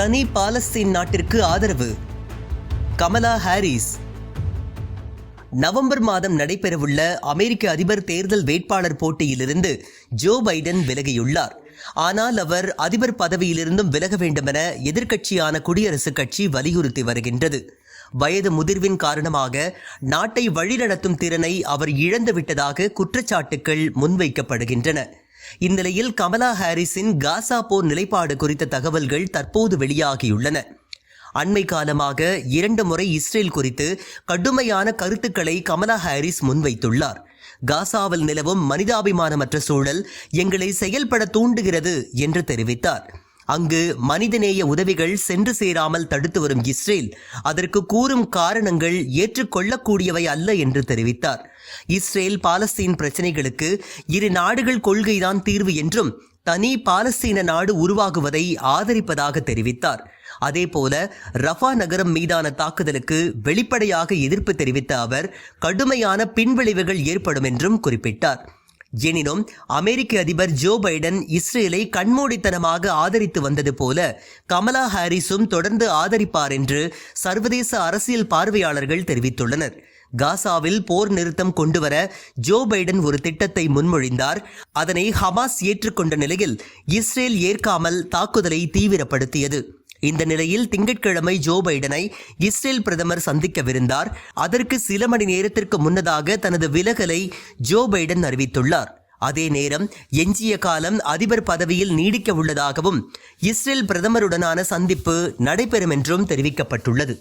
தனி பாலஸ்தீன் நாட்டிற்கு ஆதரவு. கமலா ஹாரிஸ். நவம்பர் மாதம் நடைபெறவுள்ள அமெரிக்க அதிபர் தேர்தல் வேட்பாளர் போட்டியிலிருந்து ஜோ பைடன் விலகியுள்ளார். ஆனால் அவர் அதிபர் பதவியிலிருந்தும் விலக வேண்டுமென எதிர்க்கட்சியான குடியரசுக் கட்சி வலியுறுத்தி வருகின்றது. வயது முதிர்வின் காரணமாக நாட்டை வழிநடத்தும் திறனை அவர் இழந்துவிட்டதாக குற்றச்சாட்டுக்கள் முன்வைக்கப்படுகின்றன. இந்நிலையில் கமலா ஹாரிஸின் காசா போர் நிலைப்பாடு குறித்த தகவல்கள் தற்போது வெளியாகியுள்ளன. அண்மை காலமாக இரண்டு முறை இஸ்ரேல் குறித்து கடுமையான கருத்துக்களை கமலா ஹாரிஸ் முன்வைத்துள்ளார். காசாவில் நிலவும் மனிதாபிமானமற்ற சூழல் எங்களை செயல்பட தூண்டுகிறது என்று தெரிவித்தார். அங்கு மனிதநேய உதவிகள் சென்று சேராமல் தடுத்து வரும் இஸ்ரேல் அதற்கு கூறும் காரணங்கள் ஏற்றுக்கொள்ளக்கூடியவை அல்ல என்று தெரிவித்தார். இஸ்ரேல் பாலஸ்தீன் பிரச்சினைகளுக்கு இரு நாடுகள் கொள்கைதான் தீர்வு என்றும் தனி பாலஸ்தீன நாடு உருவாகுவதை ஆதரிப்பதாக தெரிவித்தார். அதேபோல ரஃபா நகரம் மீதான தாக்குதலுக்கு வெளிப்படையாக எதிர்ப்பு தெரிவித்த அவர் கடுமையான பின்விளைவுகள் ஏற்படும் என்றும் குறிப்பிட்டார். எனினும் அமெரிக்க அதிபர் ஜோ பைடன் இஸ்ரேலை கண்மூடித்தனமாக ஆதரித்து வந்தது போல கமலா ஹாரிஸும் தொடர்ந்து ஆதரிப்பார் என்று சர்வதேச அரசியல் பார்வையாளர்கள் தெரிவித்துள்ளனர். காசாவில் போர் நிறுத்தம் கொண்டுவர ஜோ பைடன் ஒரு திட்டத்தை முன்மொழிந்தார். அதனை ஹமாஸ் ஏற்றுக்கொண்ட நிலையில் இஸ்ரேல் ஏற்காமல் தாக்குதலை தீவிரப்படுத்தியது. இந்த நிலையில் திங்கட்கிழமை ஜோ பைடனை இஸ்ரேல் பிரதமர் சந்திக்கவிருந்தார். அதற்கு சில மணி நேரத்திற்கு முன்னதாக தனது விலகலை ஜோ பைடன் அறிவித்துள்ளார். அதே நேரம் எஞ்சிய காலம் அதிபர் பதவியில் நீடிக்க உள்ளதாகவும் இஸ்ரேல் பிரதமருடனான சந்திப்பு நடைபெறும் என்றும் தெரிவிக்கப்பட்டுள்ளது.